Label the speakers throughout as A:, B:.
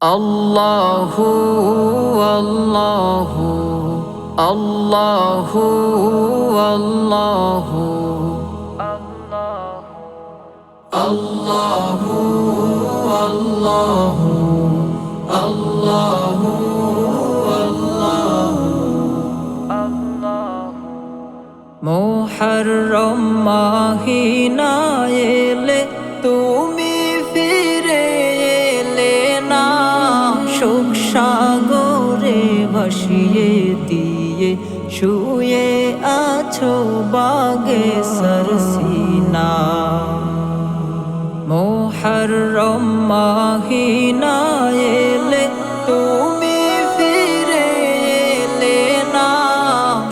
A: আল্লাহু আল্লাহু আল্লাহু আল্লাহু আল্লাহু আল্লাহু আল্লাহু মোহরম মাহিনা ভাসিয়ে দিয়ে শুয়ে আছো বাগে সরসিনা। মোহরম মাহিনা এলে, তুমি ফিরে এলে না।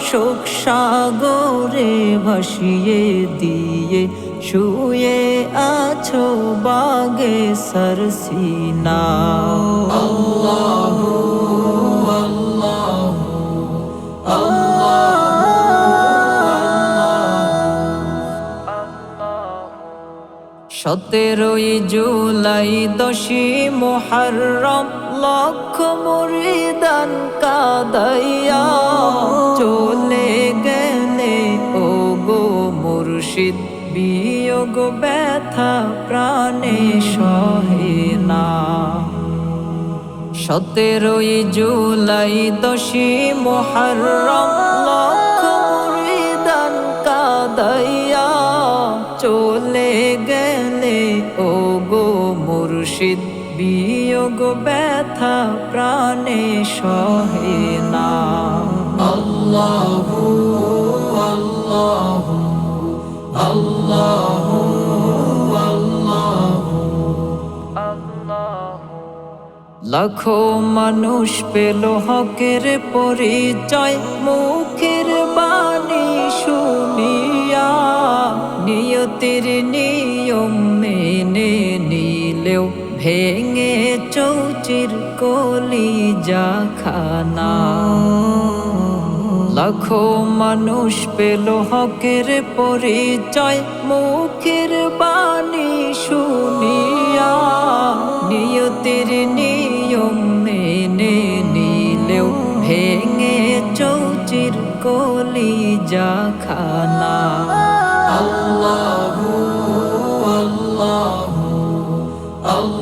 A: শোক সাগরে ভাসিয়ে, দিয়ে শুয়ে আছো বাগে সরসিনা। সতেরোই জুলাই দশী মোহরম লক্ষ মুরিদান কাদাইয়া। চলে গেলে ও গো মুর্শিদ, বিয়োগ ব্যথা প্রাণে সহে না। সতেরোই জুলাই দশী মোহরম লক্ষ মুরিদান কাদাইয়া। চলে মুর্শিদ বিয়োগ ব্যথা প্রাণে সহে না। আল্লাহু আল্লাহু আল্লাহু। লাখো মানুষ পেল হকের পরিচয় মুখের বাণী শুনিয়া নিয়তির নিয়ম ভেঙে চৌচির কলি যা খানা লাখো মানুষ পেল হকের পরিচয়, মুখের বাণী শুনিয়া। নিয়তির নিয়ম মেনে নিলেও ভেঙে চৌচির কলি যা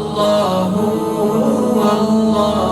A: الله هو الله